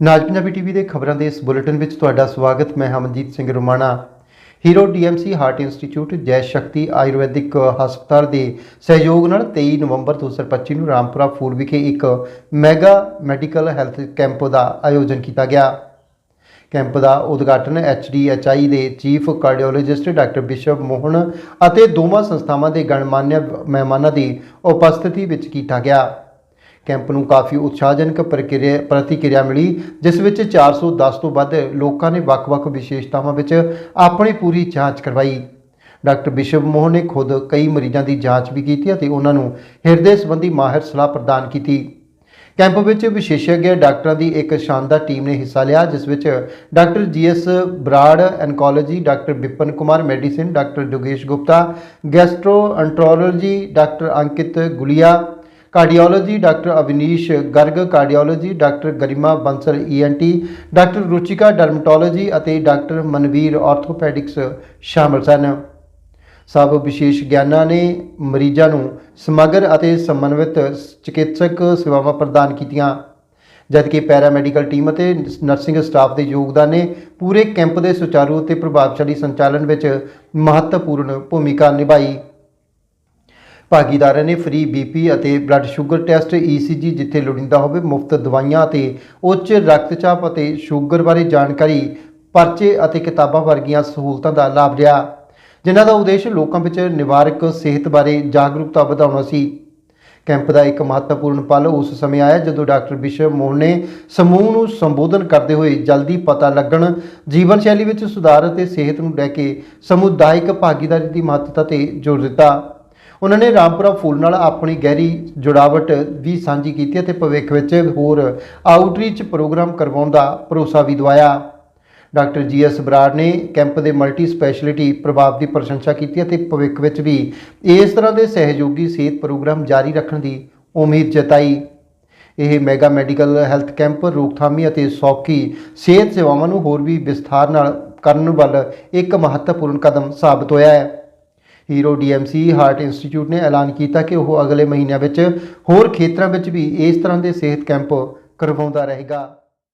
ਨਾਜ Punjabi TV ਦੇ ਖਬਰਾਂ ਦੇ ਇਸ ਬੁਲੇਟਿਨ ਵਿੱਚ ਤੁਹਾਡਾ ਸਵਾਗਤ, ਮੈਂ Hamanjeet Singh Rumana. Hero DMC Heart Institute, Jai Shakti Ayurvedic ਹਸਪਤਾਲ ਦੇ ਸਹਿਯੋਗ ਨਾਲ 23 ਨਵੰਬਰ 2025 ਨੂੰ ਰਾਮਪੁਰਾ ਫੂਲ ਵਿਖੇ ਇੱਕ ਮੈਗਾ ਮੈਡੀਕਲ ਹੈਲਥ ਕੈਂਪ ਦਾ ਆਯੋਜਨ ਕੀਤਾ ਗਿਆ। ਕੈਂਪ ਦਾ ਉਦਘਾਟਨ ਐਚਡੀਐਚਆਈ ਦੇ chief cardiologist doctor Bishav Mohan ਅਤੇ ਦੋਵਾਂ ਸੰਸਥਾਵਾਂ ਦੇ ਗਣਮਾਨਿਆ ਮਹਿਮਾਨਾਂ ਦੀ ਉਪਸਥਿਤੀ ਵਿੱਚ ਕੀਤਾ ਗਿਆ। ਕੈਂਪ ਨੂੰ ਕਾਫੀ ਉਤਸ਼ਾਹਜਨਕ ਪ੍ਰਕਿਰਿਆ ਪ੍ਰਤੀਕਿਰਿਆ ਮਿਲੀ, ਜਿਸ ਵਿੱਚ 410 ਤੋਂ ਵੱਧ ਲੋਕਾਂ ਨੇ ਵੱਖ-ਵੱਖ ਵਿਸ਼ੇਸ਼ਤਾਵਾਂ ਵਿੱਚ ਆਪਣੀ ਪੂਰੀ ਜਾਂਚ ਕਰਵਾਈ। ਡਾਕਟਰ ਬਿਸ਼ਵ ਮੋਹਨ ਨੇ ਖੁਦ ਕਈ ਮਰੀਜ਼ਾਂ ਦੀ ਜਾਂਚ ਵੀ ਕੀਤੀ ਅਤੇ ਉਹਨਾਂ ਨੂੰ ਹਿਰਦੇ ਸੰਬੰਧੀ ਮਾਹਿਰ ਸਲਾਹ ਪ੍ਰਦਾਨ ਕੀਤੀ। ਕੈਂਪ ਵਿੱਚ ਵਿਸ਼ੇਸ਼ज्ञ ਡਾਕਟਰਾਂ ਦੀ ਇੱਕ ਸ਼ਾਨਦਾਰ ਟੀਮ ਨੇ ਹਿੱਸਾ ਲਿਆ, ਜਿਸ ਵਿੱਚ doctor GS Brar, oncology doctor Bipan Kumar, medicine doctor ਜੋਗੇਸ਼ Gupta gastroenterology doctor Ankit Gulia cardiology doctor Avinish Garg cardiology doctor Garima Bansal ENT doctor Ruchika dermatology ਅਤੇ ਡਾਕਟਰ ਮਨਵੀਰ ਆਰਥੋਪੈਡਿਕਸ ਸ਼ਾਮਲ ਸਨ। ਸਭ ਵਿਸ਼ੇਸ਼ ਗਿਆਨਾਂ ਨੇ ਮਰੀਜ਼ਾਂ ਨੂੰ ਸਮਗਰ ਅਤੇ ਸਮਨਵਿਤ ਚਿਕਿਤਸਕ ਸੇਵਾਵਾਂ ਪ੍ਰਦਾਨ ਕੀਤੀਆਂ। ਜਦਕਿ ਪੈਰਾਮੈਡੀਕਲ ਟੀਮ ਅਤੇ ਨਰਸਿੰਗ ਸਟਾਫ ਦੇ ਯੋਗਦਾਨ ਨੇ ਪੂਰੇ ਕੈਂਪ ਦੇ ਸੁਚਾਰੂ ਅਤੇ ਪ੍ਰਭਾਵਸ਼ਾਲੀ ਸੰਚਾਲਨ ਵਿੱਚ ਮਹੱਤਵਪੂਰਨ ਭੂਮਿਕਾ ਨਿਭਾਈ। ਭਾਗੀਦਾਰਾਂ ਨੇ ਫ੍ਰੀ ਬੀਪੀ ਅਤੇ ਬਲੱਡ ਸ਼ੂਗਰ ਟੈਸਟ ਈਸੀਜੀ ਜਿੱਥੇ ਲੋੜੀਂਦਾ ਹੋਵੇ ਮੁਫਤ ਦਵਾਈਆਂ ਅਤੇ ਉੱਚ ਰਕਤਚਾਪ ਅਤੇ ਸ਼ੂਗਰ ਬਾਰੇ ਜਾਣਕਾਰੀ, ਪਰਚੇ ਅਤੇ ਕਿਤਾਬਾਂ ਵਰਗੀਆਂ ਸਹੂਲਤਾਂ ਦਾ ਲਾਭ ਲਿਆ। ਜਿਨ੍ਹਾਂ ਦਾ ਉਦੇਸ਼ ਲੋਕਾਂ ਵਿੱਚ ਨਿਵਾਰਕ ਸਿਹਤ ਬਾਰੇ ਜਾਗਰੂਕਤਾ ਵਧਾਉਣਾ ਸੀ। ਕੈਂਪ ਦਾ ਇੱਕ ਮਹੱਤਵਪੂਰਨ ਪਲ ਉਸ ਸਮੇਂ ਆਇਆ ਜਦੋਂ ਡਾਕਟਰ ਬਿਸ਼ਪ ਮੋਹਨ ਨੇ ਸਮੂਹ ਨੂੰ ਸੰਬੋਧਨ ਕਰਦੇ ਹੋਏ ਜਲਦੀ ਪਤਾ ਲੱਗਣ, ਜੀਵਨ ਸ਼ੈਲੀ ਵਿੱਚ ਸੁਧਾਰ ਅਤੇ ਸਿਹਤ ਨੂੰ ਲੈ ਕੇ ਸਮੁਦਾਇਕ ਭਾਗੀਦਾਰੀ ਦੀ ਮਹੱਤਤਾ ਤੇ ਜ਼ੋਰ ਦਿੱਤਾ। ਉਹਨਾਂ ਨੇ ਰਾਮਪੁਰਾ ਫੂਲ ਨਾਲ ਆਪਣੀ ਗਹਿਰੀ ਜੁੜਾਵਟ ਵੀ ਸਾਂਝੀ ਕੀਤੀ ਅਤੇ ਭਵਿੱਖ ਵਿੱਚ ਹੋਰ ਆਊਟਰੀਚ ਪ੍ਰੋਗਰਾਮ ਕਰਵਾਉਣ ਦਾ ਭਰੋਸਾ ਵੀ ਦਵਾਇਆ। ਡਾਕਟਰ ਜੀ ਜੀਐਸ ਬਰਾੜ ਨੇ ਕੈਂਪ ਦੇ ਮਲਟੀ ਸਪੈਸ਼ਲਿਟੀ ਪ੍ਰਭਾਵ ਦੀ ਪ੍ਰਸ਼ੰਸਾ ਕੀਤੀ ਅਤੇ ਭਵਿੱਖ ਵਿੱਚ ਵੀ ਇਸ ਤਰ੍ਹਾਂ ਦੇ ਸਹਿਯੋਗੀ ਸਿਹਤ ਪ੍ਰੋਗਰਾਮ ਜਾਰੀ ਰੱਖਣ ਦੀ ਉਮੀਦ ਜਤਾਈ। ਇਹ ਮੈਗਾ ਮੈਡੀਕਲ ਹੈਲਥ ਕੈਂਪ ਰੋਕਥਾਮੀ ਅਤੇ ਸੌਖੀ ਸਿਹਤ ਸੇਵਾਵਾਂ ਨੂੰ ਹੋਰ ਵੀ ਵਿਸਥਾਰ ਨਾਲ ਕਰਨ ਵੱਲ ਇੱਕ ਮਹੱਤਵਪੂਰਨ ਕਦਮ ਸਾਬਤ ਹੋਇਆ ਹੈ। ਹੀਰੋ ਡੀਐਮਸੀ ਹਾਰਟ ਇੰਸਟੀਚਿਊਟ ਨੇ ਐਲਾਨ ਕੀਤਾ ਕਿ ਉਹ ਅਗਲੇ ਮਹੀਨਿਆਂ ਵਿੱਚ ਹੋਰ ਖੇਤਰਾਂ ਵਿੱਚ ਵੀ ਇਸ ਤਰ੍ਹਾਂ ਦੇ ਸਿਹਤ ਕੈਂਪ ਕਰਵਾਉਂਦਾ ਰਹੇਗਾ।